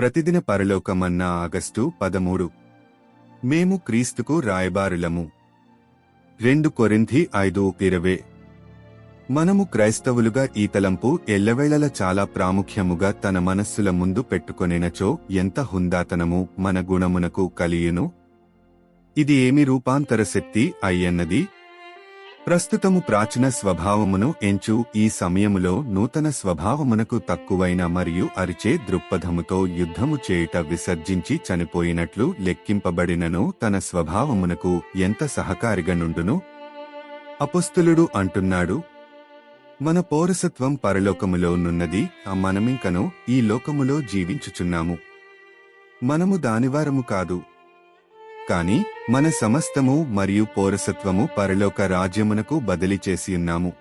ప్రతిదిన పరలోకమన్న August పదమూడు. మేము క్రీస్తుకు రాయబారులము. రెండు కొరింధి ఐదు ఇరవై. మనము క్రైస్తవులుగా ఈ తలంపు ఎల్లవేళల చాలా ప్రాముఖ్యముగా తన మనస్సుల ముందు పెట్టుకొనినచో ఎంత హుందాతనము మన గుణమునకు కలియును? ఇది ఏమి రూపాంతర శక్తి అయ్యన్నది? ప్రస్తుతము ప్రాచీన స్వభావమును ఎంచు ఈ సమయములో నూతన స్వభావమునకు తక్కువైన మరియు అరిచే దృక్పథముతో యుద్ధము చేయుట విసర్జించి చనిపోయినట్లు లెక్కింపబడినను తన స్వభావమునకు ఎంత సహకారిగనుండును అపుస్తులుడు అంటున్నాడు మన పౌరసత్వం పరలోకములో నున్నది ఆ మనమింకను ఈ లోకములో జీవించుచున్నాము. మనము దానివారము కాదు కాని మన సమస్తము మరియు పౌరసత్వము పరలోక రాజ్యమునకు బదిలీ చేసి ఉన్నాము.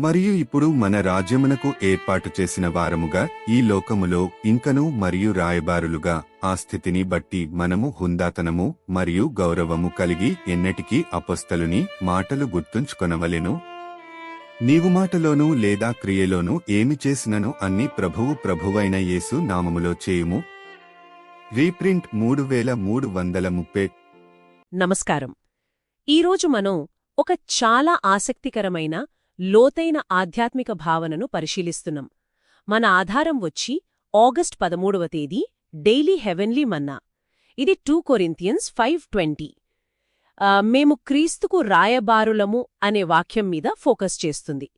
మరియు ఇప్పుడు మన రాజ్యమునకు ఏర్పాటు చేసిన వారముగా ఈ లోకములో ఇంకను మరియు రాయబారులుగా ఆ స్థితిని బట్టి మనము హుందాతనము మరియు గౌరవము కలిగి ఎన్నటికీ అపస్తలుని మాటలు గుర్తుంచుకొనవలెను. నీవు మాటలోనూ లేదా క్రియలోనూ ఏమి చేసినను అన్ని ప్రభువు ప్రభువైన యేసు నామములో చేయుము. రీప్రింట్ మూడు వేల మూడు వందల ముప్పై. నమస్కారం. ఈరోజు మనం ఒక చాలా ఆసక్తికరమైన లోతైన ఆధ్యాత్మిక భావనను పరిశీలిస్తున్నాం. మన ఆధారం వచ్చి ఆగస్ట్ పదమూడవ తేదీ డైలీ హెవెన్లీ మన్నా. ఇది టూ కొరింతియన్స్ ఫైవ్ ట్వంటీ. మేము క్రీస్తుకు రాయబారులము అనే వాక్యం మీద ఫోకస్ చేస్తుంది.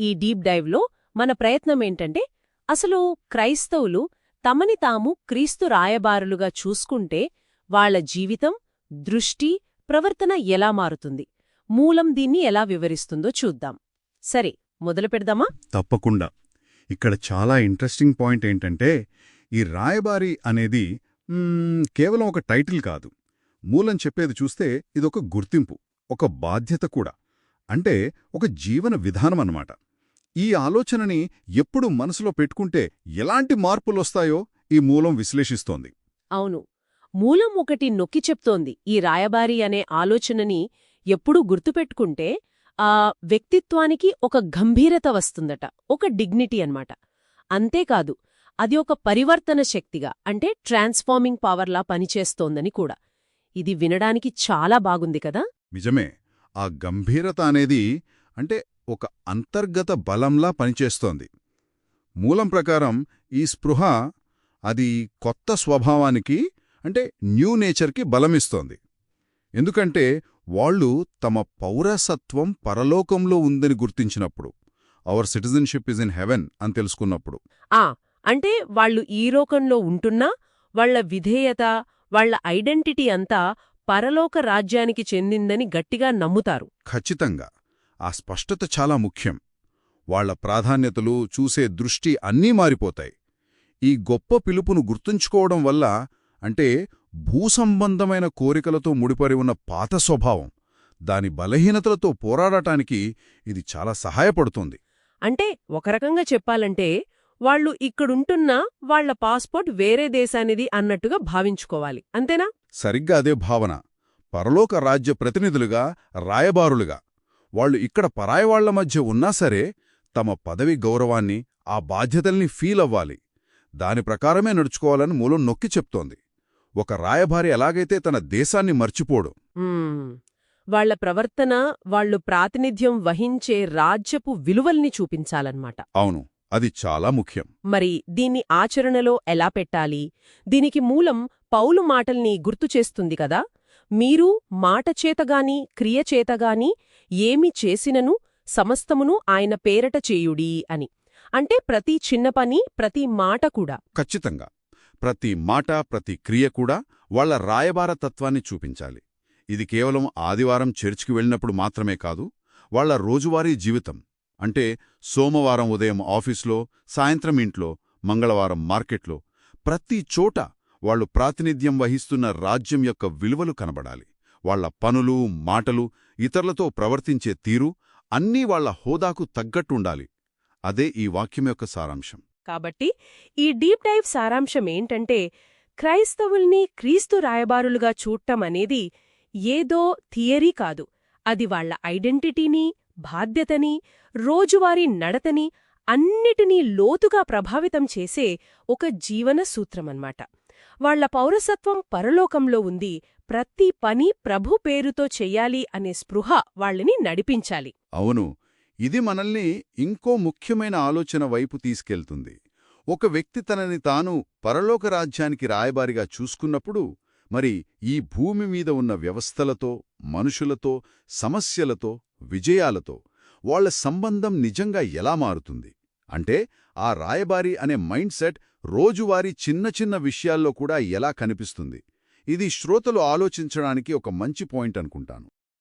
ఈ డీప్ డైవ్లో మన ప్రయత్నమేంటంటే అసలు క్రైస్తవులు తమని తాము క్రీస్తు రాయబారులుగా చూసుకుంటే వాళ్ళ జీవితం దృష్టి ప్రవర్తన ఎలా మారుతుంది? మూలం దీన్ని ఎలా వివరిస్తుందో చూద్దాం. సరే మొదలు పెడదామా? తప్పకుండా. ఇక్కడ చాలా ఇంట్రెస్టింగ్ పాయింట్ ఏంటంటే ఈ రాయబారి అనేది కేవలం ఒక టైటిల్ కాదు. మూలం చెప్పేది చూస్తే ఇదొక గుర్తింపు ఒక బాధ్యత కూడా. అంటే ఒక జీవన విధానం అన్నమాట. ఈ ఆలోచనని ఎప్పుడు మనసులో పెట్టుకుంటే ఎలాంటి మార్పులొస్తాయో ఈ మూలం విశ్లేషిస్తోంది. అవును. మూలం ఒకటి నొక్కి చెప్తోంది ఈ రాయబారి అనే ఆలోచనని ఎప్పుడూ గుర్తుపెట్టుకుంటే ఆ వ్యక్తిత్వానికి ఒక గంభీరత వస్తుందట ఒక డిగ్నిటీ అన్నమాట. అంతేకాదు అది ఒక పరివర్తన శక్తిగా అంటే ట్రాన్స్ఫార్మింగ్ పవర్లా పనిచేస్తోందని కూడా. ఇది వినడానికి చాలా బాగుంది కదా? నిజమే. ఆ గంభీరత అనేది అంటే ఒక అంతర్గత బలంలా పనిచేస్తోంది. మూలం ప్రకారం ఈ స్పృహ అది కొత్త స్వభావానికి అంటే న్యూ నేచర్కి బలమిస్తోంది. ఎందుకంటే వాళ్ళు తమ పౌరసత్వం పరలోకంలో ఉందని గుర్తించినప్పుడు our citizenship is in heaven అని తెలుసుకున్నప్పుడు. ఆ! అంటే వాళ్ళు ఈ లోకంలో ఉంటున్నా వాళ్ళ విధేయత వాళ్ళ ఐడెంటిటీ అంతా పరలోక రాజ్యానికి చెందిందని గట్టిగా నమ్ముతారు. ఖచ్చితంగా. ఆ స్పష్టత చాలా ముఖ్యం. వాళ్ళ ప్రాధాన్యతలు చూసే దృష్టి అన్నీ మారిపోతాయి. ఈ గొప్ప పిలుపును గుర్తుంచుకోవడం వల్ల అంటే భూసంబంధమైన కోరికలతో ముడిపడి ఉన్న పాత స్వభావం దాని బలహీనతలతో పోరాడటానికి ఇది చాలా సహాయపడుతుంది. అంటే ఒక రకంగా చెప్పాలంటే వాళ్ళు ఇక్కడుంటున్నా వాళ్ళ పాస్పోర్ట్ వేరే దేశానిది అన్నట్టుగా భావించుకోవాలి. అంతేనా? సరిగ్గా అదే భావన. పరలోక రాజ్య ప్రతినిధులుగా రాయబారులుగా. వాళ్ళు ఇక్కడ పరాయవాళ్ళ మధ్య ఉన్నా సరే తమ పదవి గౌరవాన్ని ఆ బాధ్యతల్ని ఫీల్ అవ్వాలి. దాని ప్రకారమే నడుచుకోవాలని మూలం నొక్కి చెప్తోంది. ఒక రాయబారి ఎలాగైతే తన దేశాన్ని మర్చిపోడు. వాళ్ళ ప్రవర్తన వాళ్ళు ప్రాతినిధ్యం వహించే రాజ్యపు విలువల్ని చూపించాలన్నమాట. అవును. అది చాలా ముఖ్యం. మరి దీన్ని ఆచరణలో ఎలా పెట్టాలి? దీనికి మూలం పౌలు మాటల్ని గుర్తు చేస్తుంది కదా? మీరు మాటచేతగాని క్రియచేతగాని ఏమి చేసినను సమస్తమును ఆయన పేరట చేయుడీ అని. అంటే ప్రతి చిన్న పని ప్రతి మాట కూడా. ఖచ్చితంగా. ప్రతి మాట ప్రతి క్రియ కూడా వాళ్ళ రాయబార తత్వాన్ని చూపించాలి. ఇది కేవలం ఆదివారం చర్చికి వెళ్ళినప్పుడు మాత్రమే కాదు వాళ్ళ రోజువారీ జీవితం. అంటే సోమవారం ఉదయం ఆఫీస్లో సాయంత్రం ఇంట్లో మంగళవారం మార్కెట్లో ప్రతి చోట వాళ్ళు ప్రాతినిధ్యం వహిస్తున్న రాజ్యం యొక్క విలువలు కనబడాలి. వాళ్ళ పనులు మాటలు ఇతరులతో ప్రవర్తించే తీరు అన్నీ వాళ్ళ హోదాకు తగ్గట్టుండాలి. అదే ఈ వాక్యం యొక్క సారాంశం. కాబట్టి ఈ డీప్ డైవ్ సారాంశం ఏంటంటే క్రైస్తవుల్ని క్రీస్తు రాయబారులుగా చూడటం అనేది ఏదో థియరీ కాదు. అది వాళ్ళ ఐడెంటిటీని బాధ్యతని రోజువారీ నడతని అన్నిటినీ లోతుగా ప్రభావితం చేసే ఒక జీవన సూత్రమన్నమాట. వాళ్ళ పౌరసత్వం పరలోకంలో ఉంది. ప్రతి పని ప్రభు పేరుతో చెయ్యాలి అనే స్పృహ వాళ్ళని నడిపించాలి. అవును. ఇది మనల్ని ఇంకో ముఖ్యమైన ఆలోచన వైపు తీసుకెళ్తుంది. ఒక వ్యక్తి తనని తాను పరలోక రాజ్యానికి రాయబారిగా చూసుకున్నప్పుడు మరి ఈ భూమి మీద ఉన్న వ్యవస్థలతో మనుషులతో సమస్యలతో విజయాలతో వాళ్ళ సంబంధం నిజంగా ఎలా మారుతుంది? అంటే ఆ రాయబారి అనే మైండ్ సెట్ రోజువారీ చిన్న చిన్న విషయాల్లో కూడా ఎలా కనిపిస్తుంది? ఇది శ్రోతలు ఆలోచించడానికి ఒక మంచి పాయింట్ అనుకుంటాను.